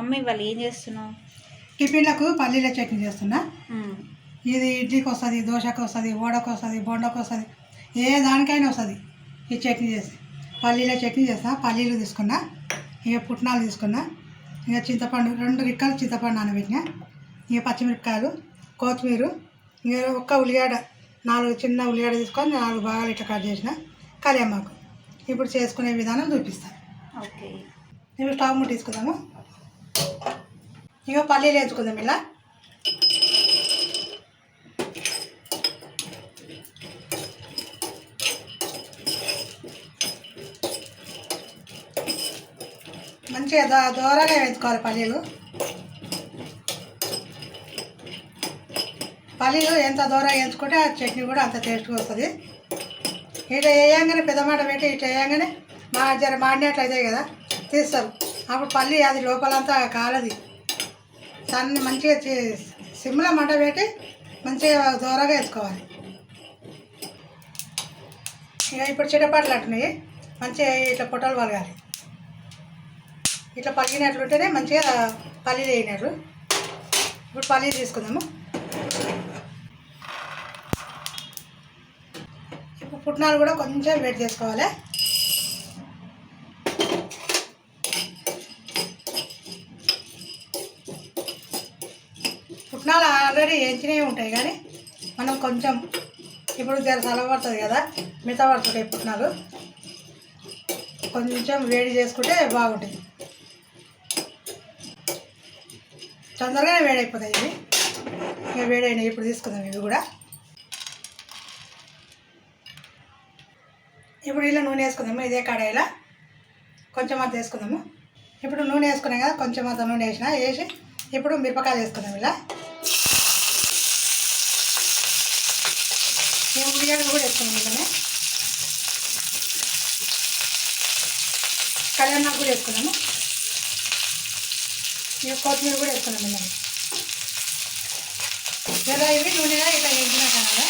Mummy వాళ్ళు ఏం చేస్తున్నావు? టిఫిన్లకు పల్లీల చట్నీ చేస్తున్నా. ఇది ఇడ్లీకి వస్తుంది దోశకు వస్తుంది వడకు వస్తుంది బొండకు వస్తుంది ఏ దానికైనా వస్తుంది ఈ చట్నీ చేసి. పల్లీల చట్నీ చేస్తా పల్లీలు తీసుకున్నా ఇక పుట్నాలు తీసుకున్నా ఇక చింతపండు రెండు రిక్కలు చింతపండు నానబెట్టిన ఇక పచ్చిమిరపకాయలు కొత్తిమీర ఇక ఒక్క ఉల్లిగడ్డ నాలుగు చిన్న ఉల్లిగడ్డ తీసుకొని నాలుగు భాగాలు ఇట్లా కట్ చేసిన కరివేమాకు ఇప్పుడు చేసుకునే విధానం చూపిస్తాను ఓకే. ఇప్పుడు స్టవ్ ముట్టించుకుందాము ఇగో పల్లీలు వేసుకుందాం ఇలా. మంచిగా దో దూరంగా వేసుకోవాలి పల్లీలు. పల్లీలు ఎంత దూరంగా వేసుకుంటే ఆ చట్నీ కూడా అంత టేస్ట్గా వస్తుంది. ఇట్లా వేయంగానే పెద్ద మాట పెట్టి ఇట్లా వేయంగానే మా జర మాడినట్లయితే కదా తీస్తారు. అప్పుడు పల్లి అది లోపలంతా కాలది. దాన్ని మంచిగా చే- సిమ్లో మంట పెట్టి మంచిగా దూరగా వేసుకోవాలి. ఇక ఇప్పుడు చిటపాట్లు అంటున్నాయి. మంచిగా ఇట్లా పొట్టలు పలగాలి. ఇట్లా పలిగినట్లుంటేనే మంచిగా పల్లీలు వేయినట్లు ఇప్పుడు పల్లీలు తీసుకుందాము. ఇప్పుడు పుట్నాలు కూడా కొంచెం వేడి చేసుకోవాలి. ఆల్రెడీ వేసినవి ఉంటాయి కానీ మనం కొంచెం ఇప్పుడు జర చల్లబడుతుంది కదా మిగతా పడుతుంది పుట్నాలు కొంచెం వేడి చేసుకుంటే బాగుంటుంది. తొందరగానే వేడైపోతాయి ఇవి. ఇక వేడైనాయి ఇప్పుడు తీసుకుందాం ఇవి కూడా. ఇప్పుడు ఇలా నూనె వేసుకుందాము ఇదే కడాయిలో. కొంచెం అంత వేసుకుందాము. ఇప్పుడు నూనె వేసుకున్నాం కదా కొంచెం అంత నూనె వేసిన వేసి ఇప్పుడు మిరపకాయలు వేసుకుందాం ఇలా. ఈ ఉల్లిగడ్డ కూడా వేసుకున్నాం అందుకనే. కళ్యాణాకు కూడా వేసుకున్నాము. ఇక కొత్తిమీర కూడా వేసుకున్నాం మేము ఇలా ఇవి? నూనె ఇట్లా వేయించినా కదా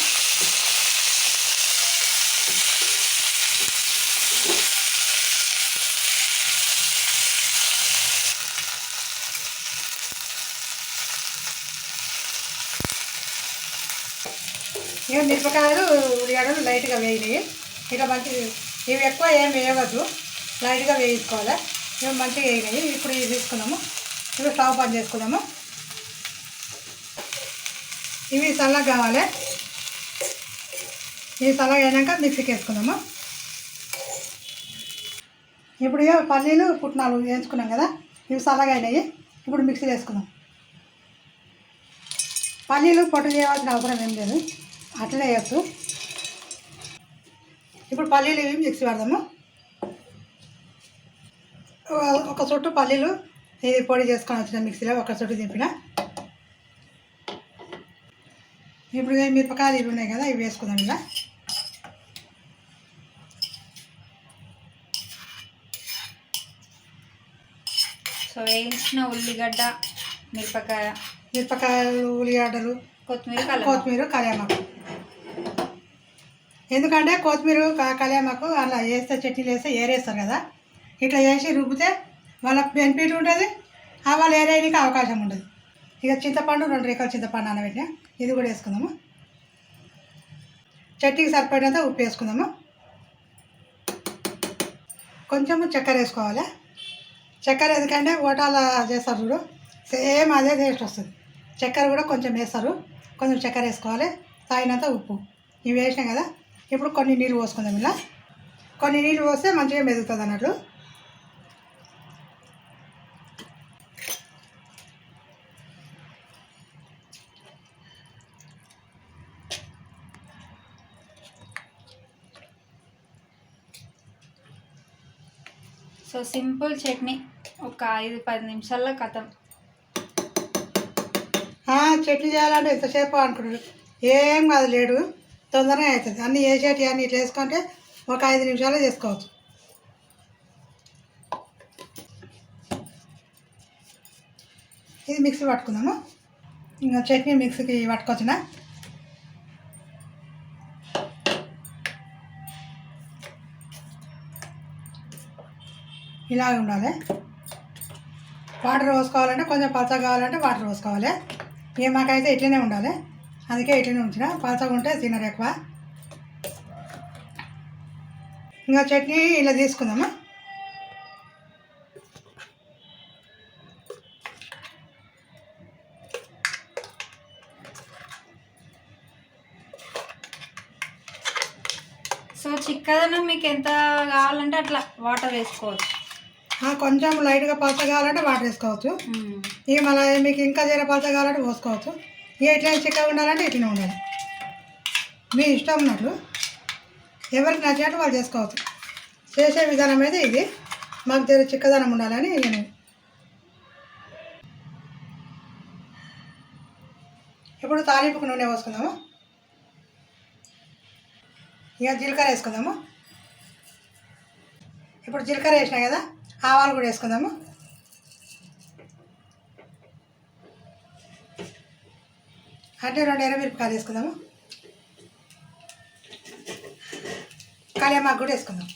ఇక మిరపకాయలు ఉల్లిగడ్డలు లైట్గా వేయినాయి. ఇక మంచి ఇవి ఎక్కువ ఏం వేయవద్దు. లైట్గా వేయించుకోవాలి. ఇవి మంచిగా వేయినాయి. ఇప్పుడు ఇవి తీసుకున్నాము. ఇప్పుడు స్టవ్ పని చేసుకున్నాము. ఇవి చల్లగా కావాలి. ఇవి చల్లగా అయినాక మిక్సీకి వేసుకున్నాము. ఇప్పుడు ఇక పల్లీలు పుట్నాలు వేయించుకున్నాం కదా. ఇవి చల్లగా అయినాయి. ఇప్పుడు మిక్సీ వేసుకున్నాం. పల్లీలు పొట్టు చేయవలసిన అవసరం ఏం లేదు. అట్లనే వేయచ్చు ఇప్పుడు పల్లీలు ఇవి మిక్సీ పెడదాము? ఒక- చుట్టు పల్లీలు ఇది పొడి చేసుకొని వచ్చిన మిక్సీలో ఒక చుట్టు దింపిన. ఇప్పుడు మిరపకాయలు ఇవి ఉన్నాయి కదా ఇవి వేసుకుందాం ఇలా. సో వేయించిన ఉల్లిగడ్డ మిరపకాయ. మిరపకాయలు ఉల్లిగడ్డలు కొత్తిమీర కొత్తిమీర కళ్యామాకు. ఎందుకంటే కొత్తిమీర కళ్యామాకు అలా వేస్తే చట్నీలు వేస్తే ఏరేస్తారు కదా. ఇట్లా వేసి రుబ్బితే వాళ్ళకి బెనిఫిట్ ఉంటుంది ఆ వాళ్ళు ఏరేయడానికి అవకాశం ఉండదు ఇక చింతపండు రెండు రేఖల చింతపండు నానబెట్టిన ఇది కూడా వేసుకుందాము. చట్నీకి సరిపడినంత ఉప్పు వేసుకుందాము. కొంచెము చక్కెర వేసుకోవాలి. చక్కెర ఎందుకంటే ఓటాల చేస్తారు చూడు సేమ్ అదే టేస్ట్ వస్తుంది. చక్కెర కూడా కొంచెం వేస్తారు కొంచెం చక్కెర వేసుకోవాలి తాగినంత ఉప్పు. ఇవి వేసినాం కదా ఇప్పుడు కొన్ని నీళ్ళు పోసుకుందాం ఇలా. కొన్ని నీళ్ళు పోస్తే మంచిగా మెదుగుతుంది అన్నట్లు. సో సింపుల్ చట్నీ ఒక ఐదు పది నిమిషాల్లో కథం. చట్నీ చేయాలంటే ఎంతసేపు అనుకుంటారు ఏం కాదు లేడు. తొందరగా అవుతుంది. అన్నీ వేసేటి అన్నీ ఇట్లా వేసుకుంటే ఒక ఐదు నిమిషాలు చేసుకోవచ్చు. ఇది మిక్సీ పట్టుకుందాము? ఇంకా చట్నీ మిక్సీకి పట్టుకొచ్చిన. ఇలాగ ఉండాలి. వాటర్ పోసుకోవాలంటే కొంచెం పలచగా కావాలంటే వాటర్ పోసుకోవాలి. ఏ మాకైతే ఇట్లనే ఉండాలి. అందుకే ఇట్లనే ఉంచిన. పలచగా ఉంటే తినరు ఎక్కువ. ఇంకా చట్నీ ఇలా తీసుకుందామా? సో చిక్కదనం మీకు ఎంత కావాలంటే అట్లా వాటర్ వేసుకోవచ్చు. కొంచెం లైట్గా పలచగా కావాలంటే వాటర్ వేసుకోవచ్చు. ఇక మళ్ళీ మీకు ఇంకా జర పలచగా కావాలంటే పోసుకోవచ్చు. ఇక ఇట్లా చిక్కగా ఉండాలంటే ఇట్లనే ఉండాలి. మీ ఇష్టం ఉన్నట్లు ఎవరికి నచ్చినట్టు వాళ్ళు చేసుకోవచ్చు. చేసే విధానం అయితే ఇది. మాకు జర చిక్కదనం ఉండాలని నేను ఇప్పుడు తాలింపుకు నూనె పోసుకుందాము. ఇక జీలకర్ర వేసుకుందాము. ఇప్పుడు జీలకర్ర వేసినా కదా ఆవాలు కూడా వేసుకుందాము. అంటే రెండు ఎర్రమిరపకాయలు వేసుకుందాము. కళ్యామాకు కూడా వేసుకుందాం.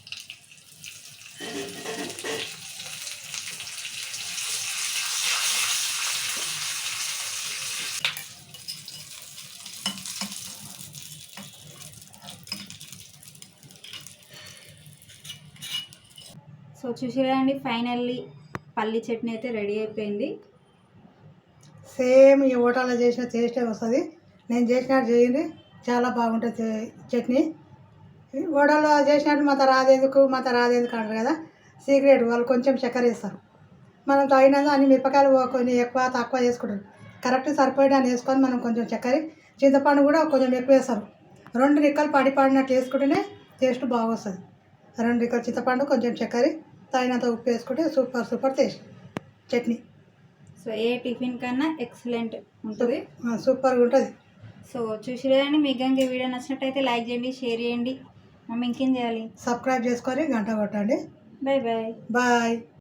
సో చూసిరండి ఫైనల్లీ పల్లి చట్నీ అయితే రెడీ అయిపోయింది. సేమ్ ఈ హోటల్లో చేసిన టేస్టే వస్తుంది. నేను చేసినట్టు చేయండి. చాలా బాగుంటుంది చట్నీ. వడలో హోటల్లో చేసినట్టు మాత రాదేందుకు మాత రాదేందుకు అంటారు కదా. సీక్రెట్ వాళ్ళు కొంచెం చక్కెర వేస్తారు మనం తగినంత అన్ని మిరపకాయలు కొన్ని ఎక్కువ తక్కువ చేసుకుంటారు. కరెక్ట్ సరిపోయిన వేసుకొని మనం కొంచెం చక్కెర చింతపండు కూడా కొంచెం ఎక్కువ వేస్తారు. రెండు రిక్కలు పడి పడినట్టు వేసుకుంటేనే టేస్ట్ బాగొస్తుంది. రెండు రిక్కలు చింతపండు కొంచెం చక్కెర తగినంత ఉప్పు వేసుకుంటే super super taste. Chutney. So ఏ టిఫిన్ కన్నా ఎక్సలెంట్ ఉంటుంది. సూపర్గా ఉంటుంది. సో చూసిరండి మీకు కనుక వీడియో నచ్చినట్టయితే లైక్ చేయండి షేర్ చేయండి. మమ్మీ ఇంకేం చేయాలి? సబ్స్క్రైబ్ చేసుకొని గంట కొట్టండి. Bye bye bye.